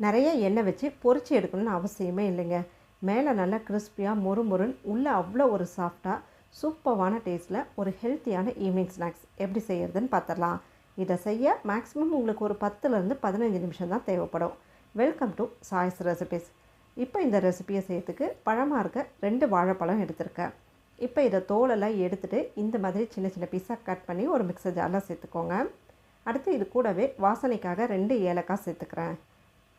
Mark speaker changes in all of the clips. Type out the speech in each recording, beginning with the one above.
Speaker 1: நிறைய எண்ணெய் வச்சு பொறிச்சு எடுக்கணும்னு அவசியமே இல்லைங்க. மேலே நல்லா கிறிஸ்பியாக மொறுமொறுன்னு உள்ளே அவ்வளோ ஒரு சாஃப்டாக சூப்பர்வான டேஸ்ட்டில் ஒரு ஹெல்த்தியான ஈவினிங் ஸ்நாக்ஸ் எப்படி செய்கிறதுன்னு பார்த்துடலாம் இதை செய்ய மேக்ஸிமம் உங்களுக்கு ஒரு பத்துலேருந்து பதினஞ்சு நிமிஷம் தான் தேவைப்படும். வெல்கம் டு சாய்ஸ் ரெசிபிஸ் இப்போ இந்த ரெசிபியை செய்யறதுக்கு பழமாக இருக்க ரெண்டு வாழைப்பழம் எடுத்திருக்கேன். இப்போ இதை தோலெல்லாம் எடுத்துகிட்டு இந்த மாதிரி சின்ன சின்ன பீஸாக கட் பண்ணி ஒரு மிக்சர் ஜாரில் சேர்த்துக்கோங்க. அடுத்து இது கூடவே வாசனைக்காக ரெண்டு ஏலக்காய் சேர்த்துக்கிறேன்.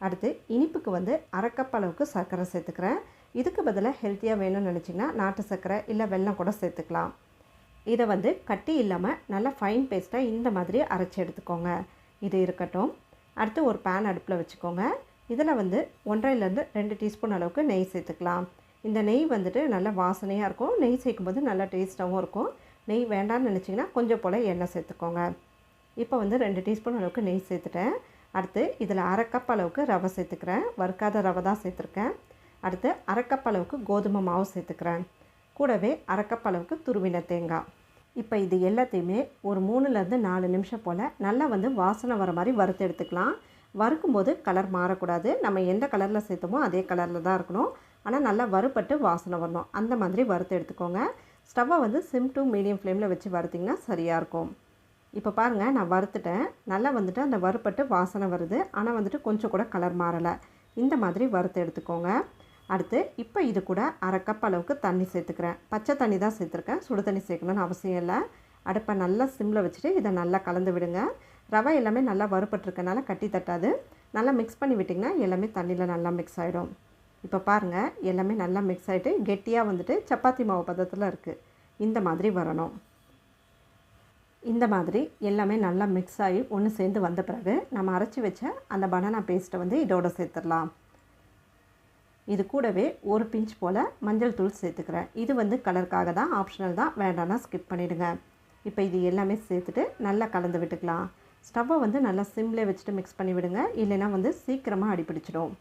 Speaker 1: அடுத்து இனிப்புக்கு வந்து அரைக்கப் அளவுக்கு சர்க்கரை சேர்த்துக்கிறேன். இதுக்கு பதிலாக ஹெல்த்தியாக வேணும்னு நினச்சிங்கன்னா நாட்டு சர்க்கரை இல்லை வெல்லம் கூட சேர்த்துக்கலாம். இதை வந்து கட்டி இல்லாமல் நல்லா ஃபைன் பேஸ்ட்டாக இந்த மாதிரி அரைச்சி எடுத்துக்கோங்க. இது இருக்கட்டும். அடுத்து ஒரு பேன் அடுப்பில் வச்சுக்கோங்க. இதில் வந்து ஒன்றரைலேருந்து ரெண்டு டீஸ்பூன் அளவுக்கு நெய் சேர்த்துக்கலாம். இந்த நெய் வந்துட்டு நல்லா வாசனையாக இருக்கும். நெய் சேர்க்கும்போது நல்லா டேஸ்ட்டாகவும் இருக்கும். நெய் வேண்டாம்னு நினச்சிங்கன்னா கொஞ்சம் போல் எண்ணெய் சேர்த்துக்கோங்க. இப்போ வந்து ரெண்டு டீஸ்பூன் அளவுக்கு நெய் சேர்த்துட்டேன். அடுத்து இதில் அரை கப் அளவுக்கு ரவை சேர்த்துக்கிறேன். வறுக்காத ரவை தான் சேர்த்துருக்கேன். அடுத்து அரை கப் அளவுக்கு கோதுமை மாவு சேர்த்துக்கிறேன். கூடவே அரை கப் அளவுக்கு துருவின தேங்காய். இப்போ இது எல்லாத்தையுமே ஒரு மூணுலேருந்து நாலு நிமிஷம் போல் நல்லா வந்து வாசனை வர மாதிரி வறுத்து எடுத்துக்கலாம். வறுக்கும்போது கலர் மாறக்கூடாது. நம்ம எந்த கலரில் சேர்த்தோமோ அதே கலரில் தான் இருக்கணும். ஆனால் நல்லா வறுப்பட்டு வாசனை வரணும். அந்த மாதிரி வறுத்து எடுத்துக்கோங்க. ஸ்டவ்வை வந்து சிம் டு மீடியம் ஃப்ளேமில் வச்சு வறுத்திங்கன்னா சரியாக இருக்கும். இப்போ பாருங்கள் நான் வறுத்துட்டேன். நல்லா வந்துட்டு அந்த வறுப்பட்டு வாசனை வருது. ஆனால் வந்துட்டு கொஞ்சம் கூட கலர் மாறலை. இந்த மாதிரி வறுத்து எடுத்துக்கோங்க. அடுத்து இப்போ இது கூட அரை கப் அளவுக்கு தண்ணி சேர்த்துக்கிறேன். பச்சை தண்ணி தான் சேர்த்துருக்கேன். சுடு தண்ணி சேர்க்கணும்னு அவசியம் இல்லை. அடுப்பை நல்லா சிம்மில் வச்சுட்டு இதை நல்லா கலந்து விடுங்க. ரவை எல்லாமே நல்லா வறுப்பட்டுருக்கனால கட்டி தட்டாது. நல்லா மிக்ஸ் பண்ணி விட்டிங்கன்னா எல்லாமே தண்ணியில் நல்லா மிக்ஸ் ஆகிடும் இப்போ பாருங்கள் எல்லாமே நல்லா மிக்ஸ் ஆகிட்டு கெட்டியாக வந்துட்டு சப்பாத்தி மாவு பதத்தில் இருக்குது இந்த மாதிரி வரணும். இந்த மாதிரி எல்லாமே நல்லா மிக்ஸ் ஆகி ஒன்று சேர்ந்து வந்த பிறகு நம்ம அரைச்சி வச்ச அந்த பனானா பேஸ்ட்டை வந்து இதோட சேர்த்துடலாம். இது கூடவே ஒரு பிஞ்ச் போல் மஞ்சள் தூள் சேர்த்துக்கிறேன். இது வந்து கலருக்காக தான் ஆப்ஷனல் தான். வேண்டாம்னா ஸ்கிப் பண்ணிவிடுங்க இப்போ இது எல்லாமே சேர்த்துட்டு நல்லா கலந்து விட்டுக்கலாம். ஸ்டவ்வை வந்து நல்லா சிம்லே வச்சுட்டு மிக்ஸ் பண்ணி விடுங்க. இல்லைன்னா வந்து சீக்கிரமாக அடிப்பிடிச்சிடும்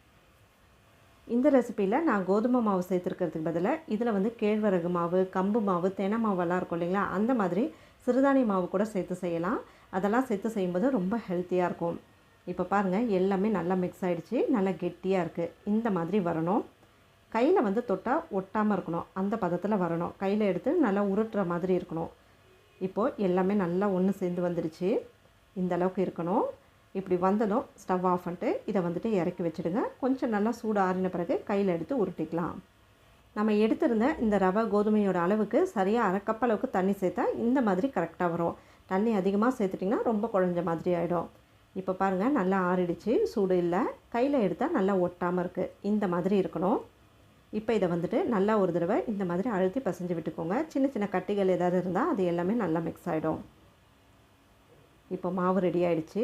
Speaker 1: இந்த ரெசிப்பியில் நான் கோதுமை மாவு சேர்த்துருக்கிறதுக்கு பதிலாக இதில் வந்து கேழ்வரகு மாவு கம்பு மாவு தெனை மாவெல்லாம் இருக்கும் இல்லைங்களா? அந்த மாதிரி சிறுதானிய மாவு கூட சேர்த்து செய்யலாம். அதெல்லாம் சேர்த்து செய்யும்போது ரொம்ப ஹெல்த்தியாக இருக்கும். இப்போ பாருங்கள் எல்லாமே நல்லா மிக்ஸ் ஆகிடுச்சு நல்லா கெட்டியாக இருக்குது இந்த மாதிரி வரணும். கையில் வந்து தொட்டால் ஒட்டாமல் இருக்கணும். அந்த பதத்தில் வரணும். கையில் எடுத்து நல்லா உருட்டுற மாதிரி இருக்கணும். இப்போது எல்லாமே நல்லா ஒன்று சேர்ந்து வந்துடுச்சு இந்த அளவுக்கு இருக்கணும். இப்படி வந்ததும் ஸ்டவ் ஆஃப் பண்ணிட்டு இதை வந்துட்டு இறக்கி வச்சுடுங்க. கொஞ்சம் நல்லா சூடு ஆறின பிறகு கையில் எடுத்து உருட்டிக்கலாம். நம்ம எடுத்திருந்த இந்த ரவை கோதுமையோட அளவுக்கு சரியாக அரை அளவுக்கு தண்ணி சேர்த்தா இந்த மாதிரி கரெக்டாக வரும். தண்ணி அதிகமாக சேர்த்துட்டிங்கன்னா ரொம்ப குழஞ்ச மாதிரி ஆகிடும் இப்போ பாருங்கள் நல்லா ஆறிடுச்சு. சூடு இல்லை. கையில் எடுத்தால் நல்லா ஒட்டாமல் இருக்குது இந்த மாதிரி இருக்கணும். இப்போ இதை வந்துட்டு நல்லா ஒரு தடவை இந்த மாதிரி அழுத்தி பசைஞ்சு விட்டுக்கோங்க. சின்ன சின்ன கட்டிகள் ஏதாவது இருந்தால் அது எல்லாமே நல்லா மிக்ஸ் ஆகிடும் இப்போ மாவு ரெடி ஆகிடுச்சு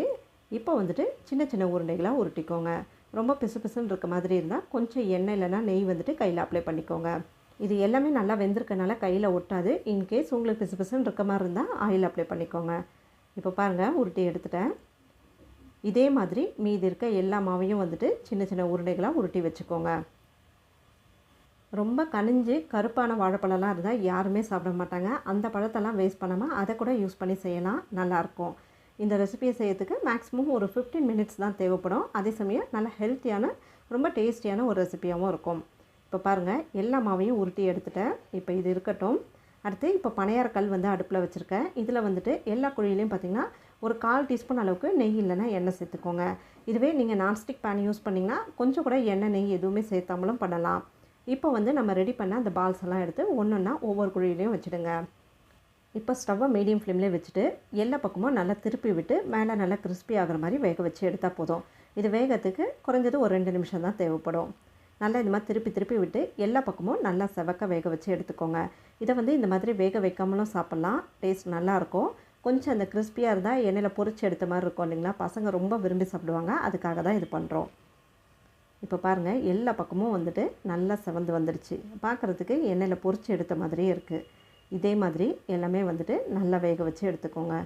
Speaker 1: இப்போ வந்துட்டு சின்ன சின்ன உருண்டைகளாக உருட்டிக்கோங்க. ரொம்ப பிசு பிசுன்னு இருக்க மாதிரி இருந்தால் கொஞ்சம் எண்ணெய் இல்லைனா நெய் வந்துட்டு கையில் அப்ளை பண்ணிக்கோங்க. இது எல்லாமே நல்லா வெந்திருக்கனால கையில் ஒட்டாது. இன்கேஸ் உங்களுக்கு பிசு பிசுன்னு இருக்க மாதிரி இருந்தால் ஆயில் அப்ளை பண்ணிக்கோங்க. இப்போ பாருங்கள் உருட்டி எடுத்துட்டேன். இதே மாதிரி மீதி இருக்க எல்லா மாவையும் வந்துட்டு சின்ன சின்ன உருண்டைகளாக உருட்டி வச்சுக்கோங்க. ரொம்ப கனிஞ்சு கருப்பான வாழைப்பழம்லாம் இருந்தால் யாருமே சாப்பிட மாட்டாங்க. அந்த பழத்தெல்லாம் வேஸ்ட் பண்ணாமல் அதை கூட யூஸ் பண்ணி செய்யலாம். நல்லாயிருக்கும் இந்த ரெசிபியை செய்யறதுக்கு மேக்ஸிமம் ஒரு ஃபிஃப்டீன் மினிட்ஸ் தான் தேவைப்படும். அதே சமயம் நல்ல ஹெல்த்தியான ரொம்ப டேஸ்டியான ஒரு ரெசிபியாகவும் இருக்கும். இப்போ பாருங்கள் எல்லா மாவையும் உருட்டி எடுத்துட்டேன். இப்போ இது இருக்கட்டும். அடுத்து இப்போ பனையார கல் வந்து அடுப்பில் வச்சுருக்கேன். இதில் வந்துட்டு எல்லா குழியிலையும் பார்த்திங்கன்னா ஒரு கால் டீஸ்பூன் அளவுக்கு நெய் இல்லைன்னா எண்ணெய் சேர்த்துக்கோங்க. இதுவே நீங்கள் நான்ஸ்டிக் பேன் யூஸ் பண்ணிங்கன்னா கொஞ்சம் கூட எண்ணெய் நெய் எதுவுமே சேர்த்தாமலும் பண்ணலாம். இப்போ வந்து நம்ம ரெடி பண்ண அந்த பால்ஸ் எல்லாம் எடுத்து ஒன்று ஒன்றா ஒவ்வொரு குழியிலையும் வச்சுடுங்க. இப்போ ஸ்டவ்வை மீடியம் ஃப்ளேம்லேயே வச்சுட்டு எல்லா பக்கமும் நல்லா திருப்பி விட்டு மேலே நல்லா கிறிஸ்பி ஆகிற மாதிரி வேக வச்சு எடுத்தால் போதும். இது வேகத்துக்கு குறைஞ்சது ஒரு ரெண்டு நிமிஷம் தான் தேவைப்படும். நல்லா இந்த மாதிரி திருப்பி திருப்பி விட்டு எல்லா பக்கமும் நல்லா செவக்க வேக வச்சு எடுத்துக்கோங்க. இதை வந்து இந்த மாதிரி வேக வைக்காமலும் சாப்பிட்லாம். டேஸ்ட் நல்லாயிருக்கும். கொஞ்சம் அந்த கிறிஸ்பியாக இருந்தால் எண்ணெயில் பொறிச்சு எடுத்த மாதிரி இருக்கும் இல்லைங்களா? பசங்க ரொம்ப விரும்பி சாப்பிடுவாங்க. அதுக்காக தான் இது பண்ணுறோம். இப்போ பாருங்கள் எல்லா பக்கமும் வந்துட்டு நல்லா செவந்து வந்துடுச்சு பார்க்குறதுக்கு எண்ணெயில் பொரிச்சு எடுத்த மாதிரியே இருக்குது இதே மாதிரி எல்லாமே வந்துட்டு நல்லா வேக வச்சு எடுத்துக்கோங்க.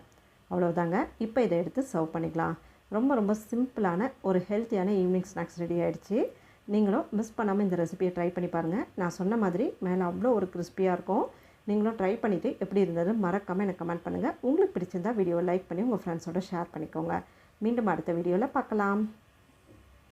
Speaker 1: அவ்வளோதாங்க இப்போ இதை எடுத்து சர்வ் பண்ணிக்கலாம். ரொம்ப ரொம்ப சிம்பிளான ஒரு ஹெல்த்தியான ஈவினிங் ஸ்நாக்ஸ் ரெடி ஆகிடுச்சு நீங்களும் மிஸ் பண்ணாமல் இந்த ரெசிபியை ட்ரை பண்ணி பாருங்கள் நான் சொன்ன மாதிரி மேலே அவ்வளோ ஒரு கிறிஸ்பியாக இருக்கும். நீங்களும் ட்ரை பண்ணிவிட்டு எப்படி இருந்தது மறக்காமல் எனக்கு கமெண்ட் பண்ணுங்கள் உங்களுக்கு பிடிச்சிருந்தா வீடியோவை லைக் பண்ணி உங்கள் ஃப்ரெண்ட்ஸோட ஷேர் பண்ணிக்கோங்க. மீண்டும் அடுத்த வீடியோவில் பார்க்கலாம்.